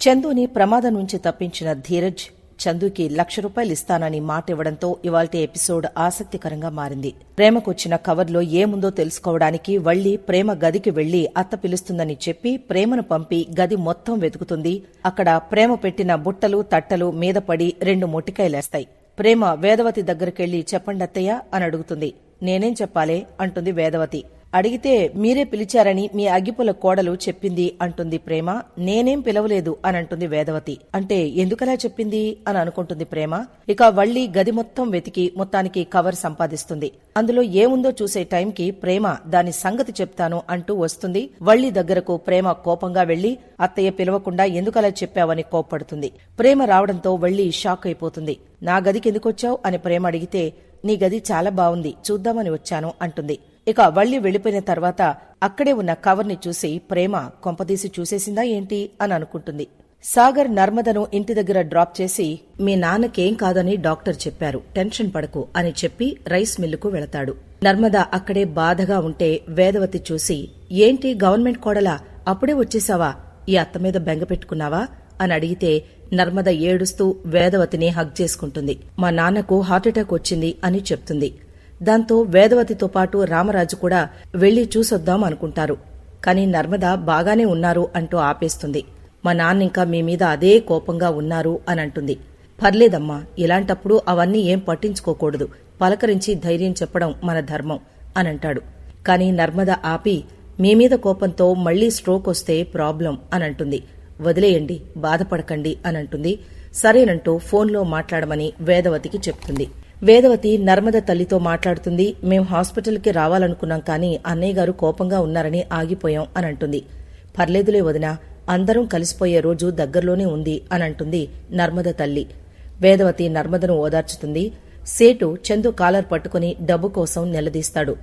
చందుని ప్రమాదం నుంచి తప్పించిన ధీరజ్ చందుకి లక్ష రూపాయలు ఇస్తానని మాట ఇవ్వడంతో ఇవాల్టి ఎపిసోడ్ ఆసక్తికరంగా మారింది. ప్రేమకొచ్చిన కవర్లో ఏముందో తెలుసుకోవడానికి వళ్ళి ప్రేమ గదికి వెళ్ళి అత్త పిలుస్తుందని చెప్పి ప్రేమను పంపి గది మొత్తం వెతుకుతుంది. అక్కడ ప్రేమ పెట్టిన బుట్టలు తట్టలు మీద పడి రెండు మొట్టికాయలేస్తాయి. ప్రేమ వేదవతి దగ్గరికెళ్ళి చెప్పండత్తయ్య అని అడుగుతుంది నేనేం చెప్పాలే? అంటుంది వేదవతి. అడిగితే మీరే పిలిచారని మీ అగ్గిపుల కోడలు చెప్పింది అంటుంది ప్రేమ. నేనేం పిలవలేదు అని అంటుంది వేదవతి. అంటే ఎందుకలా చెప్పింది అని అనుకుంటుంది ప్రేమ. ఇక వళ్ళి గది మొత్తం వెతికి మొత్తానికి కవర్ సంపాదిస్తుంది. అందులో ఏముందో చూసే టైంకి ప్రేమ దాని సంగతి చెప్తాను అంటూ వస్తుంది. వళ్ళి దగ్గరకు ప్రేమ కోపంగా వెళ్ళి అత్తయ్య పిలవకుండా ఎందుకలా చెప్పావని కోప్పడుతుంది. ప్రేమ రావడంతో వళ్ళి షాక్ అయిపోతుంది. నా గదికి ఎందుకొచ్చావు? అని ప్రేమ అడిగితే నీ గది చాలా బావుంది చూద్దామని వచ్చాను అంటుంది. ఇక వళ్ళి వెళ్ళిపోయిన తర్వాత అక్కడే ఉన్న కవర్ని చూసి ప్రేమ కొంపదీసి చూసేసిందా ఏంటి అని అనుకుంటుంది. సాగర్ నర్మదను ఇంటి దగ్గర డ్రాప్ చేసి మీ నాన్నకేం కాదని డాక్టర్ చెప్పారు టెన్షన్ పడకు అని చెప్పి రైస్ మిల్లుకు వెళతాడు. నర్మద అక్కడే బాధగా ఉంటే వేదవతి చూసి ఏంటి గవర్నమెంట్ కోడలా అప్పుడే వచ్చేసావా? ఈ అత్త మీద బెంగ పెట్టుకున్నావా? అని అడిగితే నర్మద ఏడుస్తూ వేదవతిని హగ్ చేసుకుంటుంది. మా నాన్నకు హార్ట్అటాక్ వచ్చింది అని చెప్తుంది. దాంతో వేదవతితో పాటు రామరాజు కూడా వెళ్ళి చూసొద్దాం అనుకుంటారు. కాని నర్మద బాగానే ఉన్నారు అంటూ ఆపేస్తుంది. మా నాన్నింకా మీ మీద అదే కోపంగా ఉన్నారు అని అంటుంది పర్లేదమ్మా ఇలాంటప్పుడు అవన్నీ ఏం పట్టించుకోకూడదు. పలకరించి ధైర్యం చెప్పడం మన ధర్మం అనంటాడు. కాని నర్మద ఆపి మీ మీద కోపంతో మళ్ళీ స్ట్రోక్ వస్తే ప్రాబ్లం అనంటుంది. వదిలేయండి బాధపడకండి అనంటుంది. సరేనంటూ ఫోన్లో మాట్లాడమని వేదవతికి చెప్తుంది. వేదవతి నర్మద తల్లితో మాట్లాడుతుంది. మేం హాస్పిటల్కి రావాలనుకున్నాం కానీ అన్నయ్య గారు కోపంగా ఉన్నారని ఆగిపోయాం అని అంటుంది పర్లేదులే వదినా అందరం కలిసిపోయే రోజు దగ్గరలోనే ఉంది అని అంటుంది నర్మద తల్లి. వేదవతి నర్మదను ఓదార్చుతుంది. సేటు చందు కాలర్ పట్టుకుని డబ్బు కోసం నిలదీస్తాడు.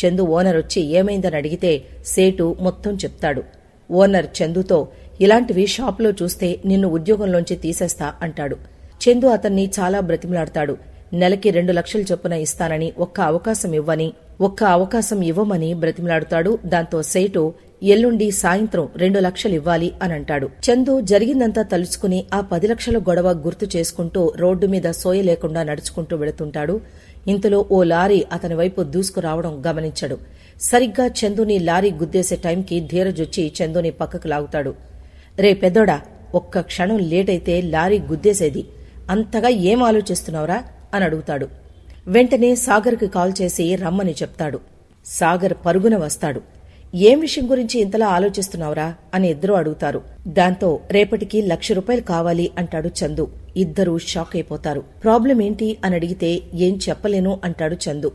చందు ఓనర్ వచ్చి ఏమైందని అడిగితే సేటు మొత్తం చెప్తాడు. ఓనర్ చందుతో ఇలాంటివి షాప్లో చూస్తే నిన్ను ఉద్యోగంలోంచి తీసేస్తా అంటాడు. చందు అతన్ని చాలా బ్రతిమలాడతాడు. నెలకి రెండు లక్షలు చొప్పున ఇస్తానని ఒక్క అవకాశం ఇవ్వని ఒక్క అవకాశం ఇవ్వమని బ్రతిమలాడుతాడు. దాంతో సేటు ఎల్లుండి సాయంత్రం రెండు లక్షలు ఇవ్వాలి అని అంటాడు చందు జరిగిందంతా తలుచుకుని ఆ పది లక్షల గొడవ గుర్తు చేసుకుంటూ రోడ్డు మీద సోయ లేకుండా నడుచుకుంటూ వెళుతుంటాడు. ఇంతలో ఓ లారీ అతని వైపు దూసుకురావడం గమనించాడు. సరిగ్గా చందుని లారీ గుద్దేసే టైంకి ధీరజొచ్చి చందుని పక్కకు లాగుతాడు. రే పెద్దోడా ఒక్క క్షణం లేటైతే లారీ గుద్దేసేది. అంతగా ఏం ఆలోచిస్తున్నావురా? అని అడుగుతాడు. వెంటనే సాగర్కి కాల్ చేసి రమ్మని చెప్తాడు. సాగర్ పరుగున వస్తాడు. ఏం విషయం గురించి ఇంతలా ఆలోచిస్తున్నావురా అని ఇద్దరూ అడుగుతారు. దాంతో రేపటికి లక్ష రూపాయలు కావాలి అంటాడు చందు. ఇద్దరూ షాక్ అయిపోతారు. ప్రాబ్లం ఏంటి అని అడిగితే ఏం చెప్పలేను అంటాడు చందు.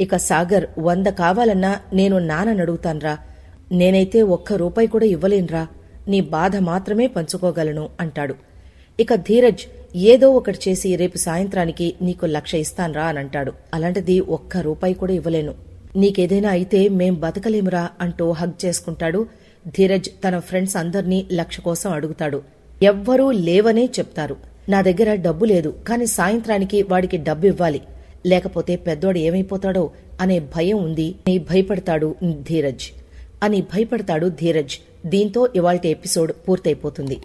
ఇక సాగర్ వంద కావాలన్నా నేను నాననడుగుతాన్రా నేనైతే ఒక్క రూపాయి కూడా ఇవ్వలేనురా. నీ బాధ మాత్రమే పంచుకోగలను అంటాడు. ఇక ధీరజ్ ఏదో ఒకటి చేసి రేపు సాయంత్రానికి నీకు లక్ష ఇస్తాన్రా అని అంటాడు. అలాంటిది ఒక్క రూపాయి కూడా ఇవ్వలేను. నీకేదైనా అయితే మేం బతకలేమురా అంటూ హగ్ చేసుకుంటాడు. ధీరజ్ తన ఫ్రెండ్స్ అందర్నీ లక్ష కోసం అడుగుతాడు. ఎవ్వరూ లేవనే చెప్తారు. నా దగ్గర డబ్బు లేదు కాని సాయంత్రానికి వాడికి డబ్బు ఇవ్వాలి. లేకపోతే పెద్దోడు ఏమైపోతాడో అనే భయం ఉంది. నీ భయపడతాడు ధీరజ్. అని భయపడతాడు ధీరజ్. దీంతో ఇవాల్టి ఎపిసోడ్ పూర్తయిపోతుంది.